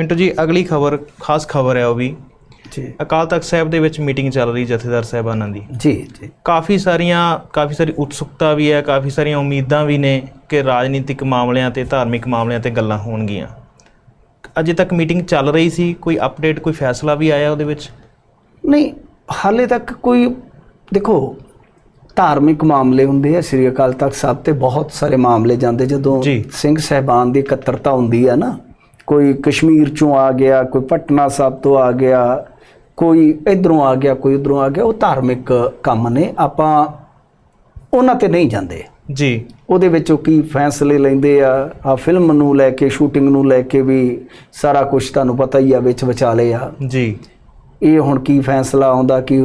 ਮਿੰਟੂ ਜੀ ਅਗਲੀ ਖਬਰ ਖਾਸ ਖਬਰ ਹੈ ਉਹ ਵੀ। ਜੀ। ਅਕਾਲ ਤਖਤ ਸਾਹਿਬ ਦੇ ਵਿੱਚ ਮੀਟਿੰਗ ਚੱਲ ਰਹੀ ਜਥੇਦਾਰ ਸਾਹਿਬਾਨਾਂ ਦੀ। ਜੀ ਜੀ। ਕਾਫੀ ਸਾਰੀਆਂ ਕਾਫੀ ਸਾਰੀ ਉਤਸੁਕਤਾ ਵੀ ਹੈ ਕਾਫੀ ਸਾਰੀਆਂ ਉਮੀਦਾਂ ਵੀ ਨੇ ਕਿ ਰਾਜਨੀਤਿਕ ਮਾਮਲਿਆਂ ਤੇ ਧਾਰਮਿਕ ਮਾਮਲਿਆਂ ਤੇ ਗੱਲਾਂ ਹੋਣਗੀਆਂ। ਅਜੇ ਤੱਕ ਮੀਟਿੰਗ ਚੱਲ ਰਹੀ ਸੀ ਕੋਈ ਅਪਡੇਟ ਕੋਈ ਫੈਸਲਾ ਵੀ ਆਇਆ ਉਹਦੇ ਵਿੱਚ? ਨਹੀਂ ਹਾਲੇ ਤੱਕ ਕੋਈ ਦੇਖੋ ਧਾਰਮਿਕ ਮਾਮਲੇ ਹੁੰਦੇ ਆ ਸ੍ਰੀ ਅਕਾਲ ਤਖਤ ਸਾਹਿਬ ਤੇ ਬਹੁਤ ਸਾਰੇ ਮਾਮਲੇ ਜਾਂਦੇ ਜਦੋਂ। ਸਿੰਘ ਸਹਿਬਾਨ ਦੀ ਇਕੱਤਰਤਾ ਹੁੰਦੀ ਹੈ ਨਾ ਕੋਈ ਕਸ਼ਮੀਰ ਚੋਂ ਆ ਗਿਆ ਕੋਈ ਪਟਨਾ ਸਾਹਿਬ ਤੋਂ ਆ ਗਿਆ ਕੋਈ ਇਧਰੋਂ ਆ ਗਿਆ ਕੋਈ ਉਧਰੋਂ ਆ ਗਿਆ ਉਹ ਧਾਰਮਿਕ ਕੰਮ ਨੇ। ਆਪਾਂ ਉਹਨਾਂ ਤੇ ਨਹੀਂ ਜਾਂਦੇ। ਜੀ। ਉਹਦੇ ਵਿੱਚ ਉਹ ਕੀ ਫੈਸਲੇ ਲੈਂਦੇ ਆ? ਆ ਫਿਲਮ ਨੂੰ ਲੈ ਕੇ ਸ਼ੂਟਿੰਗ ਨੂੰ ਲੈ ਕੇ ਵੀ ਸਾਰਾ ਕੁਝ ਤੁਹਾਨੂੰ ਪਤਾ ਹੀ ਆ ਵਿੱਚ ਵਿਚਾਲੇ ਆ। ਜੀ। ਇਹ ਹੁਣ ਕੀ ਫੈਸਲਾ ਆਉਂਦਾ ਕੀ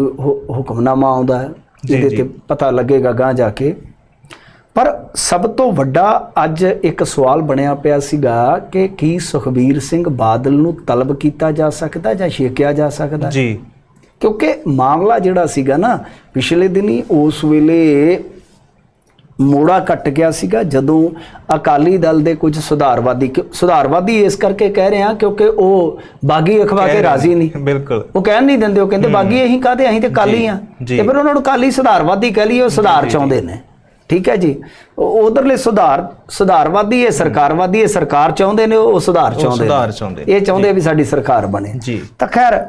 ਹੁਕਮਨਾਮਾ ਆਉਂਦਾ ਹੈ, ਜੀ, ਇਹਦੇ ਜੀ। ਤੇ ਪਤਾ ਲੱਗੇਗਾ ਗਾਂ ਜਾ ਕੇ। ਪਰ ਸਭ ਤੋਂ ਵੱਡਾ ਅੱਜ ਇੱਕ ਸਵਾਲ ਬਣਿਆ ਪਿਆ ਸੀਗਾ ਕਿ ਕੀ ਸੁਖਬੀਰ ਸਿੰਘ ਬਾਦਲ ਨੂੰ ਤਲਬ ਕੀਤਾ ਜਾ ਸਕਦਾ ਜਾਂ ਛੇਕਿਆ ਜਾ ਸਕਦਾ? ਜੀ। ਕਿਉਂਕਿ ਮਾਮਲਾ ਜਿਹੜਾ ਸੀਗਾ ਨਾ ਪਿਛਲੇ ਦਿਨੀ ਉਸ ਵੇਲੇ ਮੋੜਾ ਕੱਟ ਗਿਆ ਸੀਗਾ ਜਦੋਂ ਅਕਾਲੀ ਦਲ ਦੇ ਕੁਝ ਸੁਧਾਰਵਾਦੀ ਸੁਧਾਰਵਾਦੀ ਇਸ ਕਰਕੇ ਕਹਿ ਰਹੇ ਆ ਕਿਉਂਕਿ ਉਹ ਬਾਗੀ ਅਖਵਾ ਕੇ ਰਾਜ਼ੀ ਨਹੀਂ। ਬਿਲਕੁਲ। ਉਹ ਕਹਿਣ ਨਹੀਂ ਦਿੰਦੇ ਉਹ ਕਹਿੰਦੇ ਬਾਗੀ ਅਸੀਂ ਕਾਹਦੇ? ਅਸੀਂ ਤੇ ਕਾਲੀ ਆ। ਤੇ ਫਿਰ ਉਹਨਾਂ ਨੂੰ ਕਾਲੀ ਸੁਧਾਰਵਾਦੀ ਕਹਿ ਲਈਏ ਉਹ ਸੁਧਾਰ ਚਾਹੁੰਦੇ ਨੇ। ਠੀਕ ਹੈ ਜੀ? ਉਧਰਲੇ ਸੁਧਾਰ ਸੁਧਾਰਵਾਦੀ ਇਹ ਸਰਕਾਰਵਾਦੀ ਇਹ ਸਰਕਾਰ ਚਾਹੁੰਦੇ ਨੇ ਉਹ ਸੁਧਾਰ ਚਾਹੁੰਦੇ। ਸੁਧਾਰ ਚਾਹੁੰਦੇ ਇਹ ਚਾਹੁੰਦੇ ਵੀ ਸਾਡੀ ਸਰਕਾਰ ਬਣੇ। ਜੀ। ਤਾਂ ਖੈਰ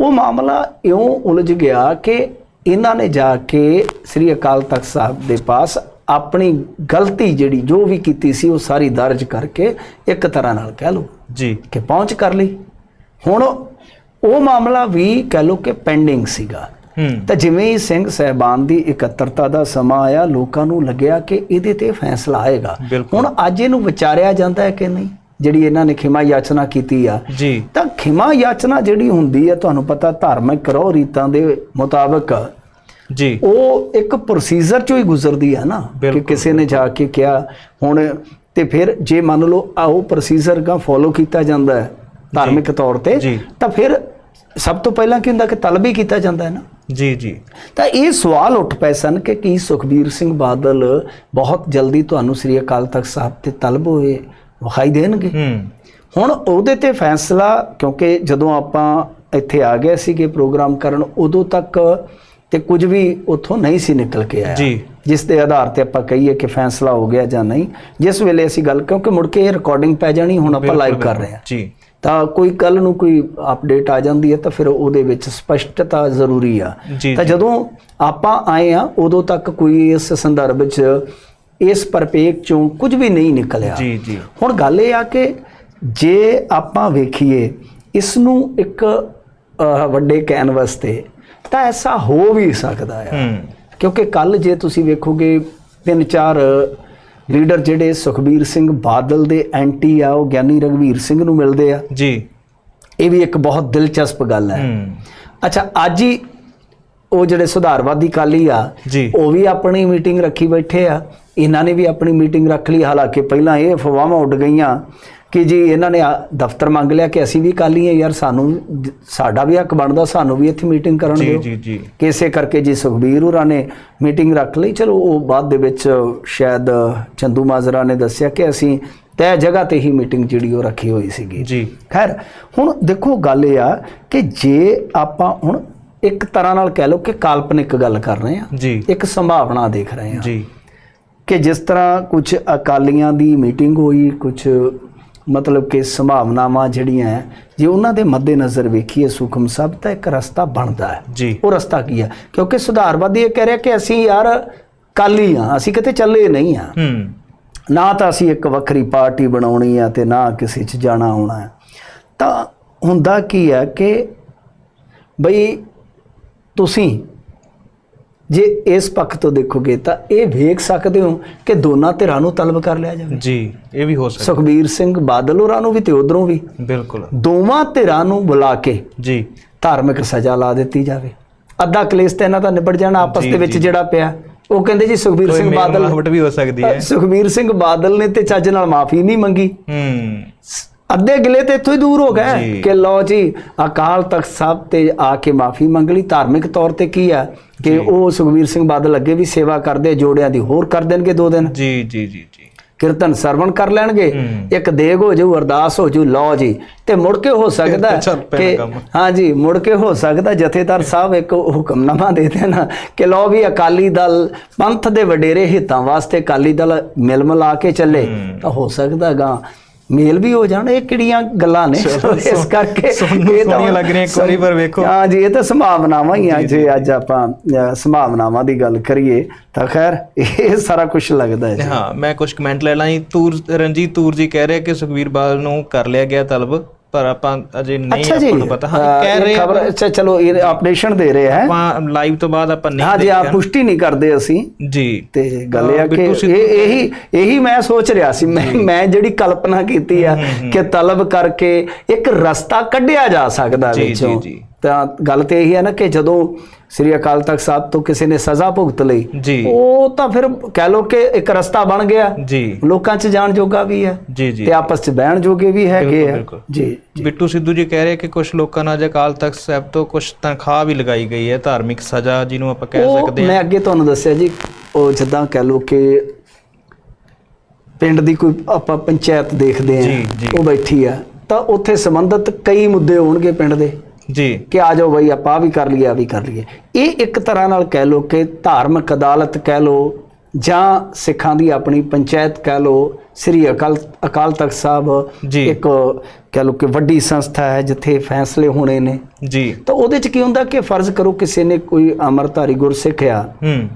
ਉਹ ਮਾਮਲਾ ਇਉਂ ਉਲਝ ਗਿਆ ਕਿ ਇਹਨਾਂ ਨੇ ਜਾ ਕੇ ਸ੍ਰੀ ਅਕਾਲ ਤਖਤ ਸਾਹਿਬ ਦੇ ਪਾਸ ਆਪਣੀ ਗਲਤੀ ਜਿਹੜੀ ਜੋ ਵੀ ਕੀਤੀ ਸੀ ਉਹ ਸਾਰੀ ਦਰਜ ਕਰਕੇ ਇੱਕ ਤਰ੍ਹਾਂ ਨਾਲ ਕਹਿ ਲਓ ਜੀ। ਕਿ ਪਹੁੰਚ ਕਰ ਲਈ। ਹੁਣ ਉਹ ਮਾਮਲਾ ਵੀ ਕਹਿ ਲਓ ਕਿ ਪੈਂਡਿੰਗ ਸੀਗਾ। ਤਾਂ ਜਿਵੇਂ ਹੀ ਸਿੰਘ ਸਹਿਬਾਨ ਦੀ ਇਕੱਤਰਤਾ ਦਾ ਸਮਾਂ ਆਇਆ ਲੋਕਾਂ ਨੂੰ ਲੱਗਿਆ ਕਿ ਇਹਦੇ ਤੇ ਫੈਸਲਾ ਆਏਗਾ। ਹੁਣ ਅੱਜ ਇਹਨੂੰ ਵਿਚਾਰਿਆ ਜਾਂਦਾ ਹੈ ਕਿ ਨਹੀਂ? ਜਿਹੜੀ ਇਹਨਾਂ ਨੇ ਖਿਮਾ ਯਾਚਨਾ ਕੀਤੀ ਆ। ਜੀ। ਤਾਂ ਖਿਮਾ ਯਾਚਨਾ ਜਿਹੜੀ ਹੁੰਦੀ ਹੈ ਤੁਹਾਨੂੰ ਪਤਾ ਧਾਰਮਿਕ ਕਰੋ ਰੀਤਾਂ ਦੇ ਮੁਤਾਬਕ ਜੀ। ਉਹ ਇੱਕ ਪ੍ਰੋਸੀਜਰ ਚੋਂ ਹੀ ਗੁਜ਼ਰਦੀ ਹੈ ਨਾ ਕਿ। ਕਿਸੇ ਨੇ ਜਾ ਕੇ ਕਿਹਾ ਹੁਣ ਤੇ ਫਿਰ ਜੇ ਮੰਨ ਲਓ ਆ ਉਹ ਪ੍ਰੋਸੀਜਰ ਦਾ ਫੋਲੋ ਕੀਤਾ ਜਾਂਦਾ ਹੈ ਧਾਰਮਿਕ ਤੌਰ ਤੇ। ਤਾਂ ਫਿਰ ਸਭ ਤੋਂ ਪਹਿਲਾਂ ਕੀ ਹੁੰਦਾ ਕਿ ਤਲਬ ਕੀਤਾ ਜਾਂਦਾ ਹੈ ਨਾ? ਜੀ ਜੀ। ਤਾਂ ਇਹ ਸਵਾਲ ਉੱਠ ਪਏ ਸਨ ਕਿ ਕੀ ਸੁਖਬੀਰ ਸਿੰਘ ਬਾਦਲ ਬਹੁਤ ਜਲਦੀ ਤੁਹਾਨੂੰ ਸ੍ਰੀ ਅਕਾਲ ਤਖਤ ਸਾਹਿਬ ਤੇ ਤਲਬ ਹੋਏ ਵਿਖਾਈ ਦੇਣਗੇ? ਹੁਣ ਉਹਦੇ ਤੇ ਫੈਸਲਾ ਕਿਉਂਕਿ ਜਦੋਂ ਆਪਾਂ ਇੱਥੇ ਆ ਗਏ ਸੀਗੇ ਪ੍ਰੋਗਰਾਮ ਕਰਨ ਉਦੋਂ ਤੱਕ ਤੇ ਕੁਝ ਵੀ ਉੱਥੋਂ ਨਹੀਂ ਸੀ ਨਿਕਲ ਕੇ ਆਇਆ। ਜੀ। ਜਿਸ ਦੇ ਆਧਾਰ ਤੇ ਆਪਾਂ ਕਹੀਏ ਕਿ ਫੈਸਲਾ ਹੋ ਗਿਆ ਜਾਂ ਨਹੀਂ। ਜਿਸ ਵੇਲੇ ਅਸੀਂ ਗੱਲ ਕਿਉਂਕਿ ਮੁੜ ਕੇ ਇਹ ਰਿਕਾਰਡਿੰਗ ਪੈ ਜਾਣੀ ਹੁਣ ਆਪਾਂ ਲਾਈਵ ਕਰ ਰਹੇ ਹਾਂ। ਜੀ। ਤਾਂ ਕੋਈ ਕੱਲ ਨੂੰ ਕੋਈ ਅਪਡੇਟ ਆ ਜਾਂਦੀ ਹੈ ਤਾਂ ਫਿਰ ਉਹਦੇ ਵਿੱਚ ਸਪਸ਼ਟਤਾ ਜ਼ਰੂਰੀ ਆ। ਤਾਂ। ਜਦੋਂ ਆਪਾਂ ਆਏ ਆ ਉਦੋਂ ਤੱਕ ਕੋਈ ਇਸ ਸੰਦਰਭ 'ਚ ਇਸ ਪਰਪੇਕ ਚੋਂ ਕੁਝ ਵੀ ਨਹੀਂ ਨਿਕਲਿਆ। ਜੀ ਜੀ। ਹੁਣ ਗੱਲ ਇਹ ਆ ਕਿ ਜੇ ਆਪਾਂ ਵੇਖੀਏ ਇਸ ਨੂੰ ਇੱਕ ਵੱਡੇ ਕੈਨਵਸ ਤੇ ਤਾਂ ਐਸਾ ਹੋ ਵੀ ਸਕਦਾ ਹੂੰ। ਕਿਉਂਕਿ ਕੱਲ ਜੇ ਤੁਸੀਂ ਵੇਖੋਗੇ ਤਿੰਨ ਚਾਰ ਲੀਡਰ ਜਿਹੜੇ ਸੁਖਬੀਰ ਸਿੰਘ ਬਾਦਲ ਦੇ ਐਂਟੀ ਆ ਉਹ ਗਿਆਨੀ ਰਗਵੀਰ ਸਿੰਘ ਨੂੰ ਮਿਲਦੇ ਆ। ਜੀ। ਇਹ ਵੀ ਇੱਕ ਬਹੁਤ ਦਿਲਚਸਪ ਗੱਲ ਹੈ। ਅੱਛਾ ਅੱਜ ਹੀ ਉਹ ਜਿਹੜੇ ਸੁਧਾਰਵਾਦੀ ਕਾਲੀ ਆ ਜੀ। ਉਹ ਵੀ ਆਪਣੀ ਮੀਟਿੰਗ ਰੱਖੀ ਬੈਠੇ ਆ। ਇਹਨਾਂ ਨੇ ਵੀ ਆਪਣੀ ਮੀਟਿੰਗ ਰੱਖ ਲਈ। ਹਾਲਾਂਕਿ ਪਹਿਲਾਂ ਇਹ ਅਫਵਾਹਾਂ ਉੱਡ ਗਈਆਂ ਕਿ ਜੀ ਇਹਨਾਂ ਨੇ ਆ- ਦਫ਼ਤਰ ਮੰਗ ਲਿਆ ਕਿ ਅਸੀਂ ਵੀ ਕਾਲੀ ਆ ਯਾਰ ਸਾਨੂੰ ਸਾਡਾ ਵੀ ਹੱਕ ਬਣਦਾ ਸਾਨੂੰ ਵੀ ਇੱਥੇ ਮੀਟਿੰਗ ਕਰਨ ਜੀ ਦਿਓ। ਜੀ ਜੀ। ਕਿਸੇ ਕਰਕੇ ਜੀ ਸੁਖਬੀਰ ਹੋਰਾਂ ਨੇ ਮੀਟਿੰਗ ਰੱਖ ਲਈ। ਚਲੋ ਉਹ ਬਾਅਦ ਦੇ ਵਿੱਚ ਸ਼ਾਇਦ ਚੰਦੂ ਮਾਜਰਾ ਨੇ ਦੱਸਿਆ ਕਿ ਅਸੀਂ ਤੈ ਜਗ੍ਹਾ ਤੇ ਹੀ ਮੀਟਿੰਗ ਜਿਹੜੀ ਉਹ ਰੱਖੀ ਹੋਈ ਸੀਗੀ। ਜੀ। ਖੈਰ ਹੁਣ ਦੇਖੋ ਗੱਲ ਇਹ ਆ ਕਿ ਜੇ ਆਪਾਂ ਹੁਣ ਇੱਕ ਤਰ੍ਹਾਂ ਨਾਲ ਕਹਿ ਲਓ ਕਿ ਕਾਲਪਨਿਕ ਗੱਲ ਕਰ ਰਹੇ ਹਾਂ ਜੀ। ਇੱਕ ਸੰਭਾਵਨਾ ਦੇਖ ਰਹੇ ਹਾਂ ਜੀ। ਕਿ ਜਿਸ ਤਰ੍ਹਾਂ ਕੁਝ ਅਕਾਲੀਆਂ ਦੀ ਮੀਟਿੰਗ ਹੋਈ ਕੁਝ ਮਤਲਬ ਕਿ ਸੰਭਾਵਨਾਵਾਂ ਜਿਹੜੀਆਂ ਹੈ, ਜੇ ਉਹਨਾਂ ਦੇ ਮੱਦੇਨਜ਼ਰ ਵੇਖੀਏ ਸੁਖਮ ਸਭ ਤਾਂ ਇੱਕ ਰਸਤਾ ਬਣਦਾ ਹੈ। ਜੀ। ਉਹ ਰਸਤਾ ਕੀ ਹੈ? ਕਿਉਂਕਿ ਸੁਧਾਰਵਾਦੀ ਇਹ ਕਹਿ ਰਿਹਾ ਕਿ ਅਸੀਂ ਯਾਰ ਕਾਲੀ ਆ ਅਸੀਂ ਕਿਤੇ ਚੱਲੇ ਨਹੀਂ ਆ ਹੂੰ। ਨਾ ਤਾਂ ਅਸੀਂ ਇੱਕ ਵੱਖਰੀ ਪਾਰਟੀ ਬਣਾਉਣੀ ਆ ਤੇ ਨਾ ਕਿਸੇ 'ਚ ਜਾਣਾ ਆਉਣਾ ਹੈ। ਤਾਂ ਹੁੰਦਾ ਕੀ ਹੈ ਕਿ ਬਈ ਤੁਸੀਂ ਜੇ ਇਸ ਪੱਖ ਤੋਂ ਦੇਖੋਗੇ ਤਾਂ ਇਹ ਵੇਖ ਸਕਦੇ ਹੋ ਕਿ ਦੋਨਾਂ ਧਿਰਾਂ ਨੂੰ ਤਲਬ ਕਰ ਲਿਆ ਜਾਵੇ। ਜੀ ਇਹ ਵੀ ਹੋ ਸਕਦਾ। ਸੁਖਬੀਰ ਸਿੰਘ ਬਾਦਲ ਹੋਰਾਂ ਨੂੰ ਵੀ ਤੇ ਉਧਰੋਂ ਵੀ। ਬਿਲਕੁਲ। ਦੋਵਾਂ ਧਿਰਾਂ ਨੂੰ ਬੁਲਾ ਕੇ ਜੀ। ਧਾਰਮਿਕ ਸਜ਼ਾ ਲਾ ਦਿੱਤੀ ਜਾਵੇ। ਅੱਧਾ ਕਲੇਸ਼ ਤਾਂ ਇਹਨਾਂ ਦਾ ਨਿਬੜ ਜਾਣਾ ਆਪਸ ਦੇ ਵਿੱਚ। ਜਿਹੜਾ ਪਿਆ। ਉਹ ਕਹਿੰਦੇ ਜੀ ਸੁਖਬੀਰ ਸਿੰਘ ਬਾਦਲ ਮਿਲਾਵਟ ਵੀ ਹੋ ਸਕਦੀ ਹੈ। ਸੁਖਬੀਰ ਸਿੰਘ ਬਾਦਲ ਨੇ ਤੇ ਚੱਜ ਨਾਲ ਮਾਫੀ ਨਹੀਂ ਮੰਗੀ। ਹੂੰ। ਅੱਧੇ ਗਿਲੇ ਤੇ ਇੱਥੋਂ ਹੀ ਦੂਰ ਹੋ ਗਏ। ਜੀ। ਕਿ ਲਓ ਜੀ ਅਕਾਲ ਤਖਤ ਸਾਹਿਬ ਤੇ ਆ ਕੇ ਮਾਫੀ ਮੰਗ ਲਈ। ਧਾਰਮਿਕ ਤੌਰ ਤੇ ਕੀ ਆ? ਕਿ ਉਹ ਸੁਖਬੀਰ ਸਿੰਘ ਬਾਦਲ ਅੱਗੇ ਵੀ ਸੇਵਾ ਕਰਦੇ ਜੋੜਿਆਂ ਦੀ ਹੋਰ ਕਰ ਦੇਣਗੇ ਦੋ ਦਿਨ। ਜੀ ਜੀ ਜੀ ਜੀ। ਕੀਰਤਨ ਸਰਵਣ ਕਰ ਲੈਣਗੇ। ਇੱਕ ਦੇਗ ਹੋ ਜਾਊ ਅਰਦਾਸ ਹੋ ਜਾਊ ਲਓ ਜੀ। ਤੇ ਮੁੜ ਕੇ ਹੋ ਸਕਦਾ ਕਿ ਕੰਮ। ਹਾਂਜੀ ਮੁੜ ਕੇ ਹੋ ਸਕਦਾ ਜਥੇਦਾਰ ਸਾਹਿਬ ਇੱਕ ਹੁਕਮਨਾਮਾ ਦੇ ਦੇਣ। ਕਿ ਲਓ ਵੀ ਅਕਾਲੀ ਦਲ ਪੰਥ ਦੇ ਵਡੇਰੇ ਹਿੱਤਾਂ ਵਾਸਤੇ ਅਕਾਲੀ ਦਲ ਮਿਲ ਮਿਲਾ ਕੇ ਚੱਲੇ। ਤਾਂ ਹੋ ਸਕਦਾ ਗਾ। ਮੇਲ ਵੀ ਹੋ ਜਾਣ ਇਹ ਕਿਹੜੀਆਂ ਗੱਲਾਂ ਨੇ ਇਸ ਕਰਕੇ ਇਹ ਤਾਂ ਲੱਗ ਰਹੀਆਂ, ਇੱਕ ਵਾਰੀ ਪਰ ਵੇਖੋ। ਹਾਂ ਜੀ ਇਹ ਤਾਂ ਸੰਭਾਵਨਾਵਾਂ ਹੀ ਆ ਜੇ ਅੱਜ ਆਪਾਂ ਸੰਭਾਵਨਾਵਾਂ ਦੀ ਗੱਲ ਕਰੀਏ ਤਾਂ ਖੈਰ ਇਹ ਸਾਰਾ ਕੁਝ ਲੱਗਦਾ ਹੈ। ਹਾਂ ਮੈਂ ਕੁਝ ਕਮੈਂਟ ਲੈ ਲਾਂ ਜੀ ਤੂਰ ਰਣਜੀਤ ਤੂਰ ਜੀ ਕਹਿ ਰਹੇ ਕਿ ਸੁਖਵੀਰ ਬਾਦਲ ਨੂੰ ਕਰ ਲਿਆ ਗਿਆ ਤਲਬ ਪਰ ਆਪਾਂ ਅਜੇ ਨਹੀਂ ਅੱਛਾ ਜੀ। ਆਪਾਂ ਨੂੰ ਪਤਾ। ਹਾਂ ਕਹਿ ਰਹੇ ਖਬਰ ਆ ਅੱਛਾ ਚਲੋ ਇਹ ਅਪਡੇਸ਼ਨ ਦੇ ਰਹੇ ਹੈ। ਆਪਾਂ ਲਾਈਵ ਤੋਂ ਬਾਅਦ ਆਪਾਂ ਨਹੀਂ ਹਾਂ ਜੀ ਆਪ ਦੇਖਿਆ। ਪੁਸ਼ਟੀ ਨਹੀਂ ਕਰਦੇ ਅਸੀਂ। ਜੀ। ਤੇ ਗੱਲ ਇਹ ਆ ਕਿ ਇਹ ਇਹੀ ਇਹੀ ਮੈਂ ਸੋਚ ਰਿਹਾ ਸੀ। ਮੈਂ ਮੈਂ ਜਿਹੜੀ ਕਲਪਨਾ ਕੀਤੀ ਆ ਕਿ ਤਲਬ ਕਰਕੇ ਇੱਕ ਰਸਤਾ ਕੱਢਿਆ ਜਾ ਸਕਦਾ ਵਿੱਚੋਂ ਜੀ, ਜੀ। ਤਾਂ ਗੱਲ ਤੇ ਇਹੀ ਹੈ ਨਾ ਕਿ ਜਦੋਂ ਸ੍ਰੀ ਅਕਾਲ ਤਖਤ ਸਾਹਿਬ ਤੋਂ ਕਿਸੇ ਨੇ ਸਜ਼ਾ ਭੁਗਤ ਲਈ ਜੀ। ਉਹ ਤਾਂ ਫਿਰ ਕਹਿ ਲੋ ਕਿ ਇੱਕ ਰਸਤਾ ਬਣ ਗਿਆ। ਜੀ। ਲੋਕਾਂ 'ਚ ਜਾਣ ਜੋਗਾ ਵੀ ਹੈ ਜੀ ਜੀ। ਤੇ ਆਪਸ 'ਚ ਬਹਿਣ ਜੋਗੇ ਵੀ ਹੈਗੇ ਆ। ਜੀ ਬਿੱਟੂ ਸਿੱਧੂ ਜੀ ਕਹਿ ਰਹੇ ਕਿ ਕੁਝ ਲੋਕਾਂ ਨਾਲ ਅਕਾਲ ਤਖਤ ਸਾਹਿਬ ਤੋਂ ਕੁਝ ਤਨਖਾਹ ਵੀ ਲਗਾਈ ਗਈ ਹੈ ਧਾਰਮਿਕ ਸਜ਼ਾ ਜਿਹਨੂੰ ਆਪਾਂ ਕਹਿ ਉਹ ਸਕਦੇ ਮੈਂ ਹਾਂ ਅੱਗੇ ਤੁਹਾਨੂੰ ਦੱਸਿਆ ਜੀ ਉਹ ਜਿੱਦਾਂ ਕਹਿ ਲੋ ਕਿ ਪਿੰਡ ਦੀ ਕੋਈ ਆਪਾਂ ਪੰਚਾਇਤ ਦੇਖਦੇ ਆ। ਉਹ ਬੈਠੀ ਆ। ਤਾਂ ਉੱਥੇ ਸੰਬੰਧਿਤ ਕਈ ਮੁੱਦੇ ਹੋਣਗੇ ਪਿੰਡ ਦੇ। ਜੀ। ਕਿ ਆ ਜਾਓ ਬਈ ਆਪਾਂ ਵੀ ਕਰ ਲਈਏ ਆ ਵੀ ਕਰ ਲਈਏ। ਇਹ ਇੱਕ ਤਰ੍ਹਾਂ ਨਾਲ ਕਹਿ ਲੋ ਕਿ ਧਾਰਮਿਕ ਅਦਾਲਤ ਕਹਿ ਲੋ ਜਾਂ ਸਿੱਖਾਂ ਦੀ ਆਪਣੀ ਪੰਚਾਇਤ ਕਹਿ ਲੋ ਸ੍ਰੀ ਅਕਾਲ ਅਕਾਲ ਤਖਤ ਸਾਹਿਬ। ਇੱਕ ਕਹਿ ਲੋ ਕਿ ਵੱਡੀ ਸੰਸਥਾ ਹੈ ਜਿੱਥੇ ਫੈਸਲੇ ਹੋਣੇ ਨੇ। ਜੀ। ਤਾਂ ਉਹਦੇ ਚ ਕੀ ਹੁੰਦਾ ਕਿ ਫਰਜ਼ ਕਰੋ ਕਿਸੇ ਨੇ ਕੋਈ ਅਮਰਧਾਰੀ ਗੁਰਸਿੱਖ ਆ। ਹੂੰ।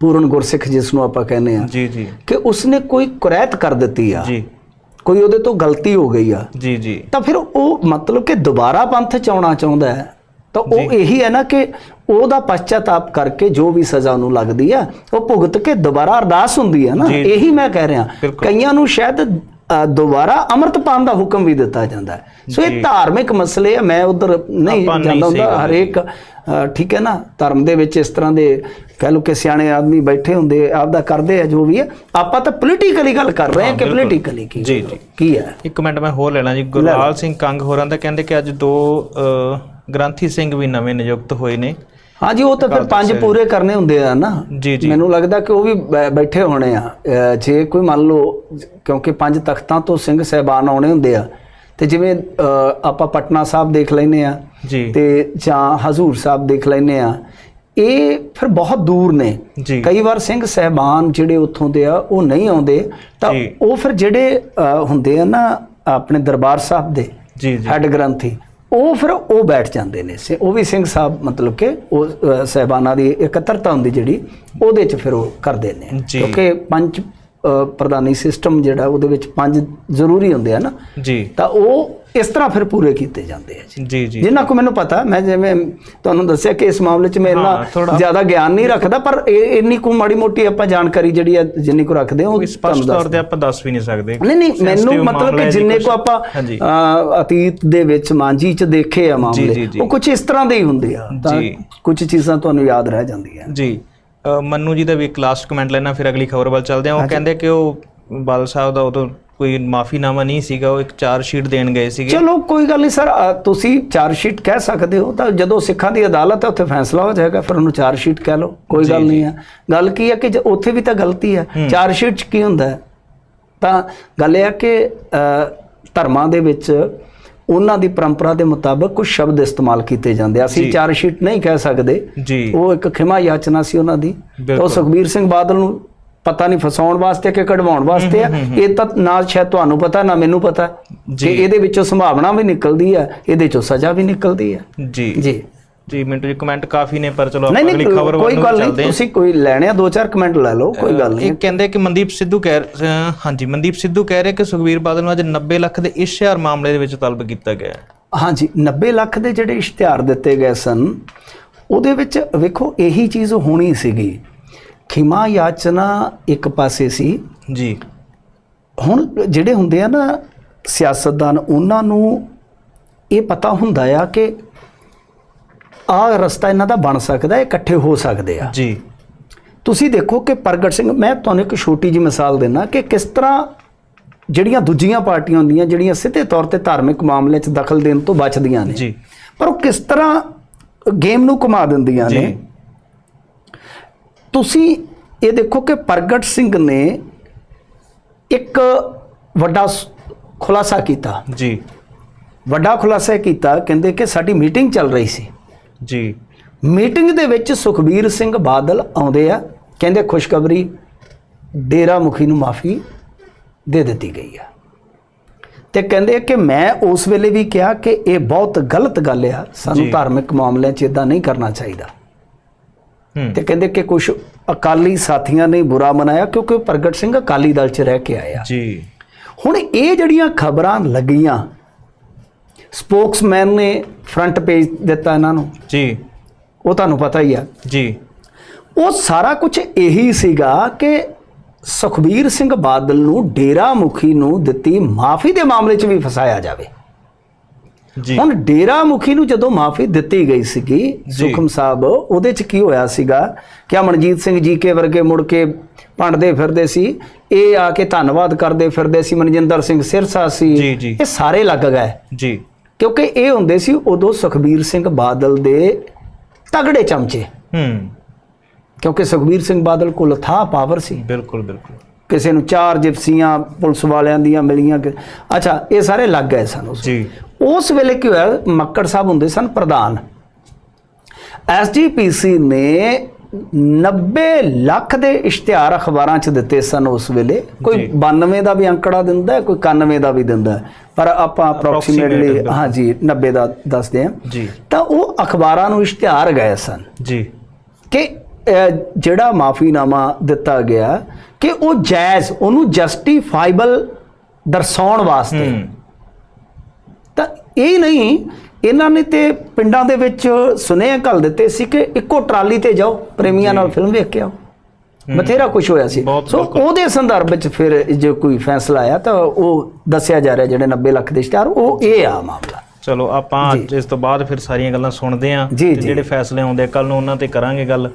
ਪੂਰਨ ਗੁਰਸਿੱਖ ਜਿਸ ਨੂੰ ਆਪਾਂ ਕਹਿੰਦੇ ਆ। ਜੀ ਜੀ। ਕਿ ਉਸਨੇ ਕੋਈ ਕੁਰੈਤ ਕਰ ਦਿੱਤੀ ਆ। ਜੀ। ਕੋਈ ਉਹਦੇ ਤੋਂ ਗਲਤੀ ਹੋ ਗਈ ਆ ਜੀ ਜੀ ਤਾਂ ਫਿਰ ਉਹ ਮਤਲਬ ਕਿ ਦੁਬਾਰਾ ਪੰਥ ਚ ਆਉਣਾ ਚਾਹੁੰਦਾ ਹੈ ਤਾਂ ਉਹ ਇਹੀ ਹੈ ਨਾ ਕਿ ਉਹਦਾ ਪਛਤਾਤਾਪ ਕਰਕੇ ਜੋ ਵੀ ਸਜ਼ਾ ਉਹਨੂੰ ਲੱਗਦੀ ਆ ਉਹ ਭੁਗਤ ਕੇ ਦੁਬਾਰਾ ਅਰਦਾਸ ਹੁੰਦੀ ਹੈ ਨਾ। ਇਹੀ ਮੈਂ ਕਹਿ ਰਿਹਾ। ਕਈਆਂ ਨੂੰ ਸ਼ਾਇਦ ਦੁਬਾਰਾ ਅੰਮ੍ਰਿਤ ਪਾਣ ਦਾ ਹੁਕਮ ਵੀ ਦਿੱਤਾ ਜਾਂਦਾ ਹੈ ਸੋ। ਇਹ ਧਾਰਮਿਕ ਮਸਲੇ ਆ ਮੈਂ ਉਧਰ ਨਹੀਂ ਜਾਂਦਾ ਹੁੰਦਾ ਹਰੇਕ ਠੀਕ ਹੈ ਨਾ ਧਰਮ ਦੇ ਵਿੱਚ ਇਸ ਤਰ੍ਹਾਂ ਦੇ ਕਹਿ ਲਓ ਕਿ ਸਿਆਣੇ ਆਦਮੀ ਬੈਠੇ ਹੁੰਦੇ ਆਪਦਾ ਕਰਦੇ ਆ ਜੋ ਵੀ ਹੈ ਆਪਾਂ ਤਾਂ ਪੋਲੀਟੀਕਲੀ ਗੱਲ ਕਰ ਰਹੇ ਹਾਂ ਕਿ। ਪੋਲੀਟੀਕਲੀ ਕੀ ਜੀ, ਜੀ। ਕੀ ਹੈ ਇੱਕ ਮਿੰਟ ਮੈਂ ਹੋਰ ਲੈ ਲਾਂ ਜੀ ਗੁਰਲਾਲ ਸਿੰਘ ਕੰਗ ਹੋਰਾਂ ਦਾ ਕਹਿੰਦੇ ਕਿ ਅੱਜ ਦੋ ਗ੍ਰੰਥੀ ਸਿੰਘ ਵੀ ਨਵੇਂ ਨਿਯੁਕਤ ਹੋਏ ਨੇ ਹਾਂਜੀ ਉਹ ਤਾਂ ਫਿਰ ਪੰਜ ਪੂਰੇ ਕਰਨੇ ਹੁੰਦੇ ਆ ਨਾ। ਮੈਨੂੰ ਲੱਗਦਾ ਕਿ ਉਹ ਵੀ ਬੈਠੇ ਹੋਣੇ ਆ। ਜੇ ਕੋਈ ਮੰਨ ਲਓ ਕਿਉਂਕਿ ਪੰਜ ਤਖਤਾਂ ਤੋਂ ਸਿੰਘ ਸਹਿਬਾਨ ਆਉਣੇ ਹੁੰਦੇ ਆ ਤੇ ਜਿਵੇਂ ਆਪਾਂ ਪਟਨਾ ਸਾਹਿਬ ਦੇਖ ਲੈਨੇ ਆ ਜੀ। ਤੇ ਜਾਂ ਹਜ਼ੂਰ ਸਾਹਿਬ ਦੇਖ ਲੈਨੇ ਆ ਇਹ ਫਿਰ ਬਹੁਤ ਦੂਰ ਨੇ। ਕਈ ਵਾਰ ਸਿੰਘ ਸਹਿਬਾਨ ਜਿਹੜੇ ਉੱਥੋਂ ਦੇ ਆ ਉਹ ਨਹੀਂ ਆਉਂਦੇ। ਤਾਂ। ਉਹ ਫਿਰ ਜਿਹੜੇ ਹੁੰਦੇ ਆ ਨਾ ਆਪਣੇ ਦਰਬਾਰ ਸਾਹਿਬ ਦੇ ਜੀ ਜੀ। ਹੈਡ ਗ੍ਰੰਥੀ ਉਹ ਫਿਰ ਉਹ ਬੈਠ ਜਾਂਦੇ ਨੇ ਸੇ ਉਹ ਵੀ ਸਿੰਘ ਸਾਹਿਬ ਮਤਲਬ ਕਿ ਉਹ ਸਾਹਿਬਾਨਾਂ ਦੀ ਇਕੱਤਰਤਾ ਹੁੰਦੀ ਜਿਹੜੀ ਉਹਦੇ ਚ ਫਿਰ ਉਹ ਕਰਦੇ ਨੇ। ਕਿਉਂਕਿ ਪੰਜ ਪ੍ਰਧਾਨੀ ਸਿਸਟਮ ਜਿਹੜਾ ਉਹਦੇ ਵਿੱਚ ਪੰਜ ਜ਼ਰੂਰੀ ਹੁੰਦੇ ਆ ਨਾ ਜੀ। ਤਾਂ ਉਹ ਇਸ ਤਰ੍ਹਾਂ ਫਿਰ ਪੂਰੇ ਕੀਤੇ ਜਾਂਦੇ ਆ ਜੀ। ਜੀ ਜੀ। ਜਿੰਨਾ ਕੋ ਮੈਨੂੰ ਪਤਾ ਮੈਂ ਜਿਵੇਂ ਤੁਹਾਨੂੰ ਦੱਸਿਆ ਕਿ ਇਸ ਮਾਮਲੇ 'ਚ ਮੈਂ ਇੰਨਾ ਜ਼ਿਆਦਾ ਗਿਆਨ ਨਹੀਂ ਰੱਖਦਾ ਪਰ ਇਹ ਇੰਨੀ ਕੋ ਮਾੜੀ ਮੋਟੀ ਆਪਾਂ ਜਾਣਕਾਰੀ ਜਿਹੜੀ ਆ ਜਿੰਨੀ ਕੋ ਰੱਖਦੇ ਹਾਂ ਉਹ ਸਪਸ਼ਟ ਤੌਰ ਤੇ ਆਪਾਂ ਦੱਸ ਵੀ ਨਹੀਂ ਸਕਦੇ। ਨਹੀਂ ਨਹੀਂ ਮੈਨੂੰ ਮਤਲਬ ਕਿ ਜਿੰਨੇ। ਕੋ ਆਪਾਂ ਅਤੀਤ ਦੇ ਵਿੱਚ ਮਾਂਜੀ ਚ ਦੇਖੇ ਆ ਮਾਮਲੇ। ਉਹ ਕੁਝ ਇਸ ਤਰ੍ਹਾਂ ਦੇ ਹੀ ਹੁੰਦੇ ਆ ਤਾਂ। ਕੁਝ ਚੀਜ਼ਾਂ ਤੁਹਾਨੂੰ ਯਾਦ ਰਹਿ ਜਾਂਦੀਆਂ। ਜੀ। ਅ, ਮੰਨੂ ਜੀ ਦਾ ਵੀ ਇੱਕ ਲਾਸਟ ਕਮੈਂਟ ਲੈਣਾ ਫਿਰ ਅਗਲੀ ਖਬਰ ਵੱਲ ਚੱਲਦੇ ਹਾਂ। ਉਹ ਕਹਿੰਦੇ ਕਿ ਉਹ ਬਾਦਲ ਸਾਹਿਬ ਦਾ ਉਦੋਂ ਕੋਈ ਮਾਫੀਨਾਮਾ ਨਹੀਂ ਸੀਗਾ ਉਹ ਇੱਕ ਚਾਰ ਸ਼ੀਟ ਦੇਣ ਗਏ ਸੀਗੇ। ਚਲੋ ਕੋਈ ਗੱਲ ਨਹੀਂ ਸਰ ਅ, ਤੁਸੀਂ ਚਾਰ ਸ਼ੀਟ ਕਹਿ ਸਕਦੇ ਹੋ ਤਾਂ ਜਦੋਂ ਸਿੱਖਾਂ ਦੀ ਅਦਾਲਤ ਹੈ ਉੱਥੇ ਫੈਸਲਾ ਹੋ ਜਾਏਗਾ ਫਿਰ ਉਹਨੂੰ ਚਾਰ ਸ਼ੀਟ ਕਹਿ ਲਓ ਕੋਈ ਗੱਲ। ਨਹੀਂ ਹੈ। ਗੱਲ ਕੀ ਹੈ ਕਿ ਜੇ ਉੱਥੇ ਵੀ ਤਾਂ ਗਲਤੀ ਹੈ ਚਾਰ ਸ਼ੀਟ ਚ ਕੀ ਹੁੰਦਾ ਹੈ? ਤਾਂ ਗੱਲ ਇਹ ਹੈ ਕਿ ਅ, ਧਰਮਾਂ ਦੇ ਵਿੱਚ ਉਹਨਾਂ ਦੀ ਪਰੰਪਰਾ ਦੇ ਮੁਤਾਬਕ ਕੁਝ ਸ਼ਬਦ ਇਸਤੇਮਾਲ ਕੀਤੇ ਜਾਂਦੇ ਆ। ਅਸੀਂ। ਚਾਰ ਸ਼ੀਟ ਨਹੀਂ ਕਹਿ ਸਕਦੇ। ਉਹ ਇੱਕ ਖਿਮਾ ਯਾਚਨਾ ਸੀ ਉਹਨਾਂ ਦੀ। ਤਾਂ ਉਹ। ਸੁਖਬੀਰ ਸਿੰਘ ਬਾਦਲ ਨੂੰ ਪਤਾ ਨਹੀਂ ਫਸਾਉਣ ਵਾਸਤੇ ਕਿ ਕਢਵਾਉਣ ਵਾਸਤੇ ਆ। ਇਹ ਤਾਂ ਨਾ ਸ਼ਾਇਦ ਤੁਹਾਨੂੰ ਪਤਾ ਨਾ ਮੈਨੂੰ ਪਤਾ। ਕਿ। ਇਹਦੇ ਵਿੱਚੋਂ ਸੰਭਾਵਨਾ ਵੀ ਨਿਕਲਦੀ ਹੈ ਇਹਦੇ ਚੋਂ ਸਜ਼ਾ ਵੀ ਨਿਕਲਦੀ ਹੈ ਜੀ। ਜੀ। ਜੀ ਮਿੰਟੂ ਜੀ ਕਮੈਂਟ ਕਾਫੀ ਨੇ ਪਰ ਚਲੋ ਆਪਾਂ ਅਗਲੀ ਖਬਰ ਵੱਲ ਗੱਲ ਚੱਲਦੇ ਹਾਂ। ਤੁਸੀਂ ਕੋਈ ਲੈਣੇ ਆ ਦੋ ਚਾਰ ਕਮੈਂਟ ਲੈ ਲਓ ਕੋਈ ਗੱਲ ਨਹੀਂ। ਇਹ ਕਹਿੰਦੇ ਕਿ ਮਨਦੀਪ ਸਿੱਧੂ ਕਹਿ ਹਾਂਜੀ ਮਨਦੀਪ ਸਿੱਧੂ ਕਹਿ ਰਹੇ ਕਿ ਸੁਖਵੀਰ ਬਾਦਲ ਨੂੰ ਅੱਜ 90 ਲੱਖ ਦੇ ਇਸ਼ਤਿਹਾਰ ਮਾਮਲੇ ਦੇ ਵਿੱਚ ਤਲਬ ਕੀਤਾ ਗਿਆ ਹੈ। ਹਾਂਜੀ 90 ਲੱਖ ਦੇ ਜਿਹੜੇ ਇਸ਼ਤਿਹਾਰ ਦਿੱਤੇ ਗਏ ਸਨ ਉਹਦੇ ਵਿੱਚ ਵੇਖੋ ਇਹੀ ਚੀਜ਼ ਹੋਣੀ ਸੀਗੀ। ਖਿਮਾ ਯਾਚਨਾ ਇੱਕ ਪਾਸੇ ਸੀ। ਜੀ। ਹੁਣ ਜਿਹੜੇ ਹੁੰਦੇ ਆ ਨਾ ਸਿਆਸਤਦਾਨ ਉਹਨਾਂ ਨੂੰ ਇਹ ਪਤਾ ਹੁੰਦਾ ਆ ਕਿ ਆਹ ਰਸਤਾ ਇਹਨਾਂ ਦਾ ਬਣ ਸਕਦਾ ਹੈ, ਇਕੱਠੇ ਹੋ ਸਕਦੇ ਆ। ਜੀ। ਤੁਸੀਂ ਦੇਖੋ ਕਿ ਪ੍ਰਗਟ ਸਿੰਘ ਮੈਂ ਤੁਹਾਨੂੰ ਇੱਕ ਛੋਟੀ ਜਿਹੀ ਮਿਸਾਲ ਦਿੰਨਾ ਕਿ ਕਿਸ ਤਰ੍ਹਾਂ ਜਿਹੜੀਆਂ ਦੂਜੀਆਂ ਪਾਰਟੀਆਂ ਹੁੰਦੀਆਂ ਜਿਹੜੀਆਂ ਸਿੱਧੇ ਤੌਰ ਤੇ ਧਾਰਮਿਕ ਮਾਮਲੇ 'ਚ ਦਖਲ ਦੇਣ ਤੋਂ ਬਚਦੀਆਂ ਨੇ ਜੀ। ਪਰ ਉਹ ਕਿਸ ਤਰ੍ਹਾਂ ਗੇਮ ਨੂੰ ਘੁਮਾ ਦਿੰਦੀਆਂ ਨੇ। ਜੀ। ਤੁਸੀਂ ਇਹ ਦੇਖੋ ਕਿ ਪ੍ਰਗਟ ਸਿੰਘ ਨੇ ਇੱਕ ਵੱਡਾ ਖੁਲਾਸਾ ਕੀਤਾ। ਜੀ। ਵੱਡਾ ਖੁਲਾਸਾ ਕੀਤਾ ਕਹਿੰਦੇ ਕਿ ਸਾਡੀ ਮੀਟਿੰਗ ਚੱਲ ਰਹੀ ਸੀ। ਜੀ। ਮੀਟਿੰਗ ਦੇ ਵਿੱਚ ਸੁਖਬੀਰ ਸਿੰਘ ਬਾਦਲ ਆਉਂਦੇ ਆ। ਕਹਿੰਦੇ ਖੁਸ਼ਖਬਰੀ ਡੇਰਾ ਮੁਖੀ ਨੂੰ ਮਾਫੀ ਦੇ ਦਿੱਤੀ ਗਈ ਆ। ਤੇ ਕਹਿੰਦੇ ਕਿ ਮੈਂ ਉਸ ਵੇਲੇ ਵੀ ਕਿਹਾ ਕਿ ਇਹ ਬਹੁਤ ਗਲਤ ਗੱਲ ਆ। ਸਾਨੂੰ। ਧਾਰਮਿਕ ਮਾਮਲਿਆਂ 'ਚ ਇਦਾਂ ਨਹੀਂ ਕਰਨਾ ਚਾਹੀਦਾ। ਤੇ ਕਹਿੰਦੇ ਕਿ ਕੁਝ ਅਕਾਲੀ ਸਾਥੀਆਂ ਨੇ ਬੁਰਾ ਮਨਾਇਆ ਕਿਉਂਕਿ ਪ੍ਰਗਟ ਸਿੰਘ ਅਕਾਲੀ ਦਲ 'ਚ ਰਹਿ ਕੇ ਆਇਆ ਜੀ। ਹੁਣ ਇਹ ਜਿਹੜੀਆਂ ਖਬਰਾਂ ਲੱਗੀਆਂ ਸਪੋਕਸਮੈਨ ਨੇ ਫਰੰਟ ਪੇਜ ਦਿੱਤਾ ਇਹਨਾਂ ਨੂੰ। ਜੀ। ਉਹ ਤੁਹਾਨੂੰ ਪਤਾ ਹੀ ਆ। ਜੀ। ਉਹ ਸਾਰਾ ਕੁਝ ਇਹੀ ਸੀਗਾ ਕਿ ਸੁਖਬੀਰ ਸਿੰਘ ਬਾਦਲ ਨੂੰ ਡੇਰਾ ਮੁਖੀ ਨੂੰ ਦਿੱਤੀ ਮਾਫੀ ਦੇ ਮਾਮਲੇ 'ਚ ਵੀ ਫਸਾਇਆ ਜਾਵੇ। ਜੀ। ਹੁਣ ਡੇਰਾ ਮੁਖੀ ਨੂੰ ਜਦੋਂ ਮਾਫੀ ਦਿੱਤੀ ਗਈ ਸੀਗੀ। ਸੁਖਮ ਸਾਹਿਬ ਉਹਦੇ 'ਚ ਕੀ ਹੋਇਆ ਸੀਗਾ ਕਿ ਮਨਜੀਤ ਸਿੰਘ ਜੀ ਕੇ ਵਰਗੇ ਮੁੜ ਕੇ ਭੰਡਦੇ ਫਿਰਦੇ ਸੀ ਇਹ ਆ ਕੇ ਧੰਨਵਾਦ ਕਰਦੇ ਫਿਰਦੇ ਸੀ ਮਨਜਿੰਦਰ ਸਿੰਘ ਸਿਰਸਾ ਸੀ। ਇਹ ਸਾਰੇ ਲੱਗ ਗਏ। ਜੀ। ਕਿਉਂਕਿ ਇਹ ਹੁੰਦੇ ਸੀ ਉਦੋਂ ਸੁਖਬੀਰ ਸਿੰਘ ਬਾਦਲ ਦੇ ਤਗੜੇ ਚਮਚੇ। ਹੂੰ। ਕਿਉਂਕਿ ਸੁਖਬੀਰ ਸਿੰਘ ਬਾਦਲ ਕੋਲ ਥਾ ਪਾਵਰ ਸੀ। ਬਿਲਕੁਲ ਬਿਲਕੁਲ। ਕਿਸੇ ਨੂੰ ਚਾਰ ਜਿਪਸੀਆਂ ਪੁਲਿਸ ਵਾਲਿਆਂ ਦੀਆਂ ਮਿਲੀਆਂ ਕਿ- ਅੱਛਾ ਇਹ ਸਾਰੇ ਲੱਗ ਗਏ ਸਨ ਉਸ ਜੀ। ਉਸ ਵੇਲੇ ਕੀ ਹੋਇਆ? ਮੱਕੜ ਸਾਹਿਬ ਹੁੰਦੇ ਸਨ ਪ੍ਰਧਾਨ। ਐਸਜੀਪੀਸੀ ਨੇ 90 ਲੱਖ ਦੇ ਇਸ਼ਤਿਹਾਰ ਅਖਬਾਰਾਂ 'ਚ ਦਿੱਤੇ ਸਨ ਉਸ ਵੇਲੇ। ਕੋਈ ਜੀ। 92 ਦਾ ਵੀ ਅੰਕੜਾ ਦਿੰਦਾ ਹੈ, ਕੋਈ 91 ਦਾ ਵੀ ਦਿੰਦਾ ਹੈ। ਪਰ ਆਪਾਂ ਅਪਰੋਕਸੀਮੇਟਲੀ ਹਾਂਜੀ 90 ਦਾ ਦੱਸਦੇ ਹਾਂ। ਜੀ। ਤਾਂ ਉਹ ਅਖਬਾਰਾਂ ਨੂੰ ਇਸ਼ਤਿਹਾਰ ਗਏ ਸਨ ਜੀ। ਕਿ ਜਿਹੜਾ ਮਾਫੀਨਾਮਾ ਦਿੱਤਾ ਗਿਆ ਕਿ ਉਹ ਜਾਇਜ਼ ਉਹਨੂੰ ਜਸਟੀਫਾਈਬਲ ਦਰਸਾਉਣ ਵਾਸਤੇ। ਤਾਂ ਇਹ ਨਹੀਂ ਇਹਨਾਂ ਨੇ ਤੇ ਪਿੰਡਾਂ ਦੇ ਵਿੱਚ ਸੁਨੇਹੇ ਘੱਲ ਦਿੱਤੇ ਸੀ ਕਿ ਇੱਕੋ ਟਰਾਲੀ ਤੇ ਜਾਓ ਪ੍ਰੇਮੀਆਂ ਨਾਲ ਫਿਲਮ ਵੇਖ ਕੇ ਆਓ। ਬਥੇਰਾ ਕੁਝ ਹੋਇਆ ਸੀ। ਸੋ। ਉਹਦੇ ਸੰਦਰਭ ਵਿੱਚ ਫਿਰ ਜੇ ਕੋਈ ਫੈਸਲਾ ਆਇਆ ਤਾਂ ਉਹ ਦੱਸਿਆ ਜਾ ਰਿਹਾ ਜਿਹੜੇ 90 ਲੱਖ ਦੇ ਇਸ਼ਤਿਹਾਰ ਉਹ ਇਹ ਆ ਮਾਮਲਾ। ਚਲੋ ਆਪਾਂ ਅੱਜ ਇਸ ਤੋਂ ਬਾਅਦ ਫਿਰ ਸਾਰੀਆਂ ਗੱਲਾਂ ਸੁਣਦੇ ਆਂ। ਜਿਹੜੇ ਫੈਸਲੇ ਆਉਂਦੇ ਕੱਲ ਨੂੰ ਉਹਨਾਂ ਤੇ ਕਰਾਂਗੇ ਗੱਲ।